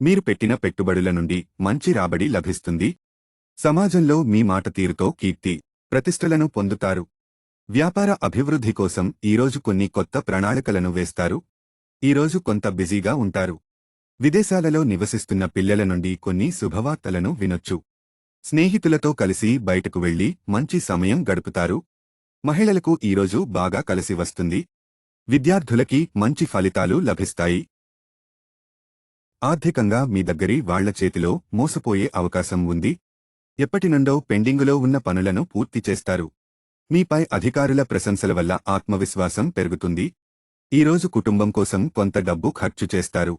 మీరు పెట్టిన పెట్టుబడుల నుండి మంచి రాబడి లభిస్తుంది. సమాజంలో మీ మాట తీరుతో కీర్తి ప్రతిష్టలను పొందుతారు. వ్యాపార అభివృద్ధి కోసం ఈరోజు కొన్ని కొత్త ప్రణాళికలను వేస్తారు. ఈరోజు కొంత బిజీగా ఉంటారు. విదేశాలలో నివసిస్తున్న పిల్లల నుండి కొన్ని శుభవార్తలను వినొచ్చు. స్నేహితులతో కలిసి బయటకు వెళ్ళి మంచి సమయం గడుపుతారు. మహిళలకు ఈరోజు బాగా కలిసి వస్తుంది. విద్యార్థులకి మంచి ఫలితాలు లభిస్తాయి. ఆర్థికంగా మీ దగ్గరి వాళ్ళ చేతిలో మోసపోయే అవకాశం ఉంది. ఎప్పటినుండో పెండింగులో ఉన్న పనులను పూర్తి చేస్తారు. మీపై అధికారుల ప్రశంసల వల్ల ఆత్మవిశ్వాసం పెరుగుతుంది. ఈరోజు కుటుంబం కోసం కొంత డబ్బు ఖర్చు చేస్తారు.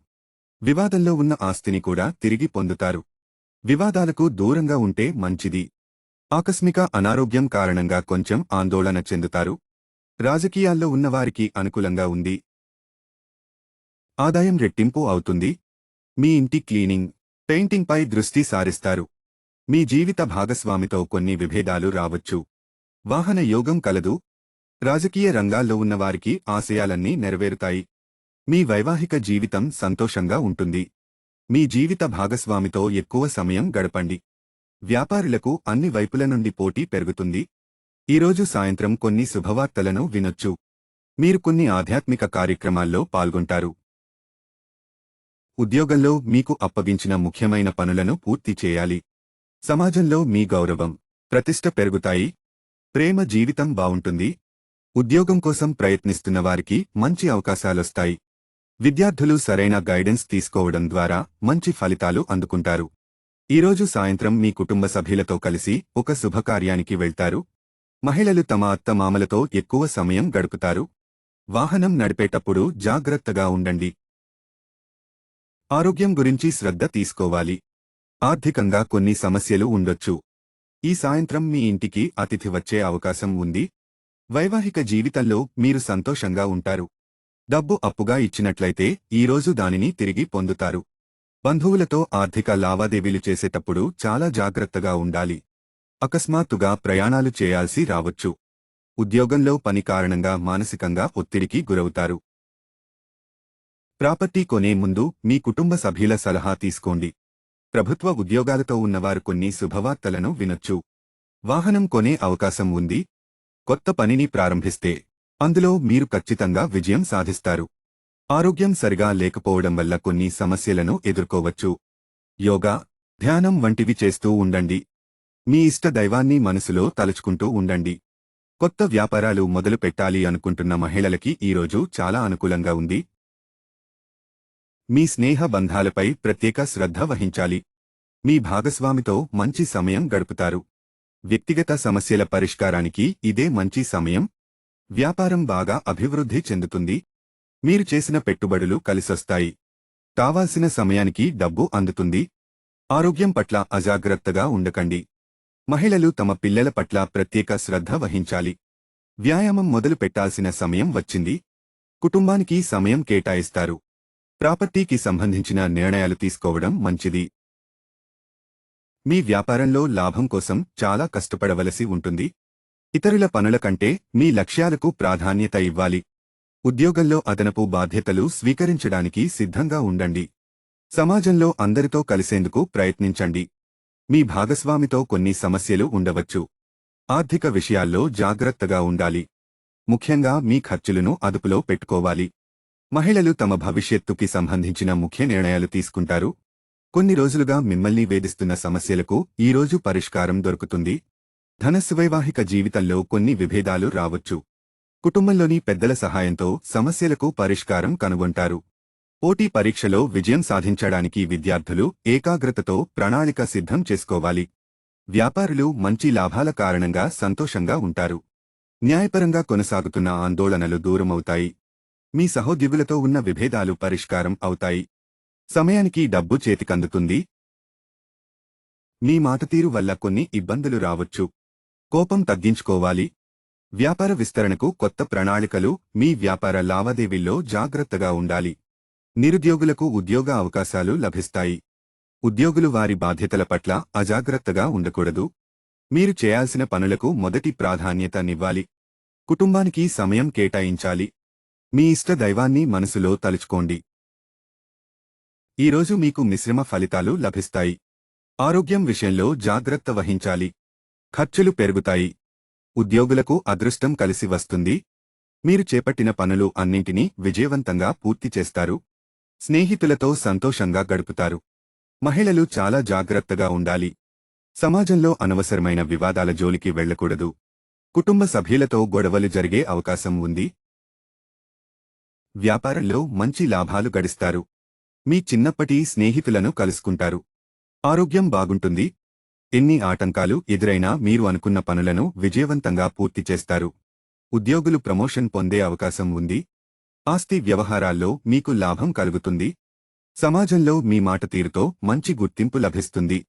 వివాదంలో ఉన్న ఆస్తిని కూడా తిరిగి పొందుతారు. వివాదాలకు దూరంగా ఉంటే మంచిది. ఆకస్మిక అనారోగ్యం కారణంగా కొంచెం ఆందోళన చెందుతారు. రాజకీయాల్లో ఉన్నవారికి అనుకూలంగా ఉంది. ఆదాయం రెట్టింపు అవుతుంది. మీ ఇంటి క్లీనింగ్ పెయింటింగ్పై దృష్టి సారిస్తారు. మీ జీవిత భాగస్వామితో కొన్ని విభేదాలు రావచ్చు. వాహన యోగం కలదు. రాజకీయ రంగాల్లో ఉన్నవారికి ఆశయాలన్నీ నెరవేరుతాయి. మీ వైవాహిక జీవితం సంతోషంగా ఉంటుంది. మీ జీవిత భాగస్వామితో ఎక్కువ సమయం గడపండి. వ్యాపారులకు అన్ని వైపుల నుండి పోటీ పెరుగుతుంది. ఈరోజు సాయంత్రం కొన్ని శుభవార్తలను వినొచ్చు. మీరు కొన్ని ఆధ్యాత్మిక కార్యక్రమాల్లో పాల్గొంటారు. ఉద్యోగంలో మీకు అప్పగించిన ముఖ్యమైన పనులను పూర్తి చేయాలి. సమాజంలో మీ గౌరవం ప్రతిష్ట పెరుగుతాయి. ప్రేమ జీవితం బావుంటుంది ఉద్యోగం కోసం ప్రయత్నిస్తున్న వారికి మంచి అవకాశాలొస్తాయి. విద్యార్థులు సరైన గైడెన్స్ తీసుకోవడం ద్వారా మంచి ఫలితాలు అందుకుంటారు. ఈరోజు సాయంత్రం మీ కుటుంబ సభ్యులతో కలిసి ఒక శుభకార్యానికి వెళ్తారు. మహిళలు తమ అత్తమామలతో ఎక్కువ సమయం గడుపుతారు. వాహనం నడిపేటప్పుడు జాగ్రత్తగా ఉండండి. ఆరోగ్యం గురించి శ్రద్ధ తీసుకోవాలి. ఆర్థికంగా కొన్ని సమస్యలు ఉండొచ్చు. ఈ సాయంత్రం మీ ఇంటికి అతిథి వచ్చే అవకాశం ఉంది. వైవాహిక జీవితంలో మీరు సంతోషంగా ఉంటారు. డబ్బు అప్పుగా ఇచ్చినట్లయితే ఈరోజు దానిని తిరిగి పొందుతారు. బంధువులతో ఆర్థిక లావాదేవీలు చేసేటప్పుడు చాలా జాగ్రత్తగా ఉండాలి. అకస్మాత్తుగా ప్రయాణాలు చేయాల్సి రావచ్చు. ఉద్యోగంలో పని కారణంగా మానసికంగా ఒత్తిడికి గురవుతారు. ప్రాపర్టీ కొనే ముందు మీ కుటుంబ సభ్యుల సలహా తీసుకోండి. ప్రభుత్వ ఉద్యోగాలతో ఉన్నవారు కొన్ని శుభవార్తలను వినొచ్చు. వాహనం కొనే అవకాశం ఉంది. కొత్త పనిని ప్రారంభిస్తే అందులో మీరు ఖచ్చితంగా విజయం సాధిస్తారు. ఆరోగ్యం సరిగా లేకపోవడం వల్ల కొన్ని సమస్యలను ఎదుర్కోవచ్చు. యోగా ధ్యానం వంటివి చేస్తూ ఉండండి. మీ ఇష్ట దైవాన్ని మనసులో తలుచుకుంటూ ఉండండి. కొత్త వ్యాపారాలు మొదలు పెట్టాలి అనుకుంటున్న మహిళలకి ఈరోజు చాలా అనుకూలంగా ఉంది. మీ స్నేహ బంధాలపై ప్రత్యేక శ్రద్ధ వహించాలి. మీ భాగస్వామితో మంచి సమయం గడుపుతారు. వ్యక్తిగత సమస్యల పరిష్కారానికి ఇదే మంచి సమయం. వ్యాపారం బాగా అభివృద్ధి చెందుతుంది. మీరు చేసిన పెట్టుబడులు కలిసొస్తాయి. కావాల్సిన సమయానికి డబ్బు అందుతుంది. ఆరోగ్యం పట్ల అజాగ్రత్తగా ఉండకండి. మహిళలు తమ పిల్లల పట్ల ప్రత్యేక శ్రద్ధ వహించాలి. వ్యాయామం మొదలు పెట్టాల్సిన సమయం వచ్చింది. కుటుంబానికి సమయం కేటాయిస్తారు. ప్రాపర్టీకి సంబంధించిన నిర్ణయాలు తీసుకోవడం మంచిది. మీ వ్యాపారంలో లాభం కోసం చాలా కష్టపడవలసి ఉంటుంది. ఇతరుల పనుల కంటే మీ లక్ష్యాలకు ప్రాధాన్యత ఇవ్వాలి. ఉద్యోగంలో అదనపు బాధ్యతలు స్వీకరించడానికి సిద్ధంగా ఉండండి. సమాజంలో అందరితో కలిసేందుకు ప్రయత్నించండి. మీ భాగస్వామితో కొన్ని సమస్యలు ఉండవచ్చు. ఆర్థిక విషయాల్లో జాగ్రత్తగా ఉండాలి. ముఖ్యంగా మీ ఖర్చులను అదుపులో పెట్టుకోవాలి. మహిళలు తమ భవిష్యత్తుకి సంబంధించిన ముఖ్య నిర్ణయాలు తీసుకుంటారు. కొన్ని రోజులుగా మిమ్మల్ని వేధిస్తున్న సమస్యలకు ఈరోజు పరిష్కారం దొరుకుతుంది. ధనస్సు వైవాహిక జీవితంలో కొన్ని విభేదాలు రావచ్చు. కుటుంబంలోని పెద్దల సహాయంతో సమస్యలకు పరిష్కారం కనుగొంటారు. పోటీ పరీక్షలో విజయం సాధించడానికి విద్యార్థులు ఏకాగ్రతతో ప్రణాళిక సిద్ధం చేసుకోవాలి. వ్యాపారులు మంచి లాభాల కారణంగా సంతోషంగా ఉంటారు. న్యాయపరంగా కొనసాగుతున్న ఆందోళనలు దూరమవుతాయి. మీ సహోద్యోగులతో ఉన్న విభేదాలు పరిష్కారం అవుతాయి. సమయానికి డబ్బు చేతికందుతుంది. మీ మాటతీరు వల్ల కొన్ని ఇబ్బందులు రావచ్చు. కోపం తగ్గించుకోవాలి. వ్యాపార విస్తరణకు కొత్త ప్రణాళికలు మీ వ్యాపార లావాదేవీల్లో జాగ్రత్తగా ఉండాలి. నిరుద్యోగులకు ఉద్యోగ అవకాశాలు లభిస్తాయి. ఉద్యోగులు వారి బాధ్యతల పట్ల అజాగ్రత్తగా ఉండకూడదు. మీరు చేయాల్సిన పనులకు మొదటి ప్రాధాన్యతనివ్వాలి. కుటుంబానికి సమయం కేటాయించాలి. మీ ఇష్ట దైవాన్ని మనసులో తలుచుకోండి. ఈరోజు మీకు మిశ్రమ ఫలితాలు లభిస్తాయి. ఆరోగ్యం విషయంలో జాగ్రత్త వహించాలి. ఖర్చులు పెరుగుతాయి. ఉద్యోగులకు అదృష్టం కలిసి వస్తుంది. మీరు చేపట్టిన పనులు అన్నింటినీ విజయవంతంగా పూర్తి చేస్తారు. స్నేహితులతో సంతోషంగా గడుపుతారు. మహిళలు చాలా జాగ్రత్తగా ఉండాలి. సమాజంలో అనవసరమైన వివాదాల జోలికి వెళ్ళకూడదు కుటుంబ సభ్యులతో గొడవలు జరిగే అవకాశం ఉంది. వ్యాపారంలో మంచి లాభాలు గడిస్తారు. మీ చిన్నప్పటి స్నేహితులను కలుసుకుంటారు. ఆరోగ్యం బాగుంటుంది. ఎన్ని ఆటంకాలు ఎదురైనా మీరు అనుకున్న పనులను విజయవంతంగా పూర్తి చేస్తారు. ఉద్యోగులు ప్రమోషన్ పొందే అవకాశం ఉంది. ఆస్తి వ్యవహారాల్లో మీకు లాభం కలుగుతుంది. సమాజంలో మీ మాట తీరుతో మంచి గుర్తింపు లభిస్తుంది.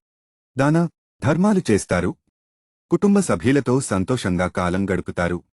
దాన ధర్మాలు చేస్తారు. కుటుంబ సభ్యులతో సంతోషంగా కాలం గడుపుతారు.